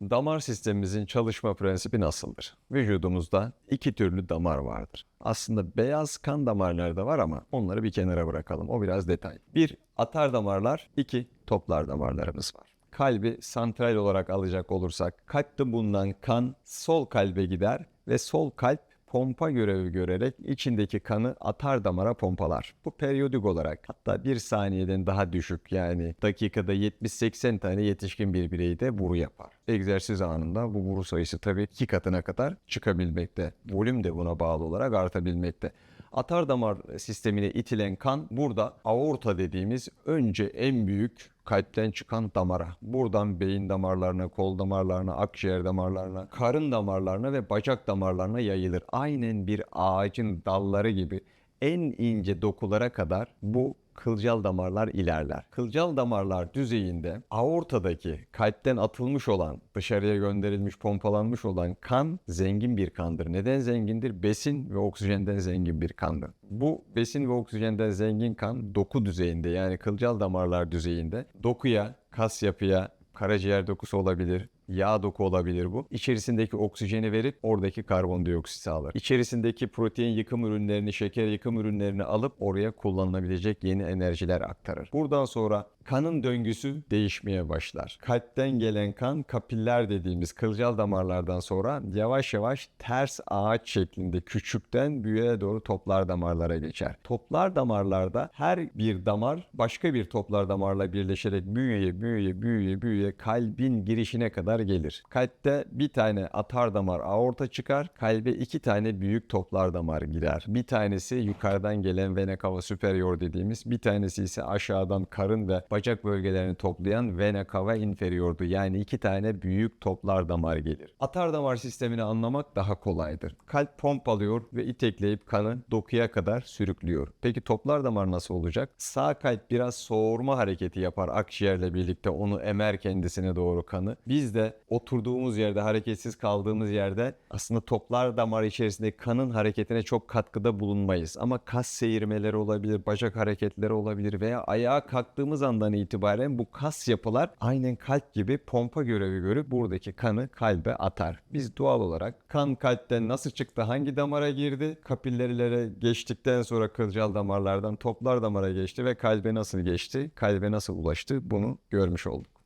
Damar sistemimizin çalışma prensibi nasıldır? Vücudumuzda iki türlü damar vardır. Aslında beyaz kan damarları da var ama onları bir kenara bırakalım. O biraz detay. Bir, atar damarlar. iki toplar damarlarımız var. Kalbi santral olarak alacak olursak kalpte bulunan kan sol kalbe gider ve sol kalp pompa görevi görerek içindeki kanı atar damara pompalar. Bu periyodik olarak hatta bir saniyeden daha düşük yani dakikada 70-80 tane yetişkin bir bireyde vuru yapar. Egzersiz anında bu vuru sayısı tabii iki katına kadar çıkabilmekte. Volüm de buna bağlı olarak artabilmekte. Atar damar sistemine itilen kan burada aorta dediğimiz önce en büyük kalpten çıkan damara. Buradan beyin damarlarına, kol damarlarına, akciğer damarlarına, karın damarlarına ve bacak damarlarına yayılır. Aynen bir ağacın dalları gibi en ince dokulara kadar bu kılcal damarlar ilerler. Kılcal damarlar düzeyinde aortadaki kalpten atılmış olan, dışarıya gönderilmiş, pompalanmış olan kan zengin bir kandır. Neden zengindir? Besin ve oksijenden zengin bir kandır. Bu besin ve oksijenden zengin kan doku düzeyinde yani kılcal damarlar düzeyinde dokuya, kas yapıya, karaciğer dokusu olabilir, yağ doku olabilir bu. İçerisindeki oksijeni verip oradaki karbondioksiti alır. İçerisindeki protein yıkım ürünlerini, şeker yıkım ürünlerini alıp oraya kullanılabilecek yeni enerjiler aktarır. Buradan sonra kanın döngüsü değişmeye başlar. Kalpten gelen kan kapiller dediğimiz kılcal damarlardan sonra yavaş yavaş ters ağaç şeklinde küçükten büyüğe doğru toplar damarlara geçer. Toplar damarlarda her bir damar başka bir toplar damarla birleşerek büyüye büyüye büyüye büyüye kalbin girişine kadar gelir. Kalpte bir tane atar damar aorta çıkar. Kalbe iki tane büyük toplar damar girer. Bir tanesi yukarıdan gelen vena cava superior dediğimiz, bir tanesi ise aşağıdan karın ve bacak bölgelerini toplayan vena cava inferiordu. Yani iki tane büyük toplar damar gelir. Atar damar sistemini anlamak daha kolaydır. Kalp pompalıyor ve itekleyip kanı dokuya kadar sürüklüyor. Peki toplar damar nasıl olacak? Sağ kalp biraz soğurma hareketi yapar akciğerle birlikte onu emer kendisine doğru kanı. Biz de oturduğumuz yerde hareketsiz kaldığımız yerde aslında toplar damar içerisindeki kanın hareketine çok katkıda bulunmayız. Ama kas seyirmeleri olabilir, bacak hareketleri olabilir veya ayağa kalktığımız andan itibaren bu kas yapılar aynen kalp gibi pompa görevi görüp buradaki kanı kalbe atar. Biz doğal olarak kan kalpten nasıl çıktı, hangi damara girdi, kapillerlere geçtikten sonra kılcal damarlardan toplar damara geçti ve kalbe nasıl geçti, kalbe nasıl ulaştı bunu görmüş olduk.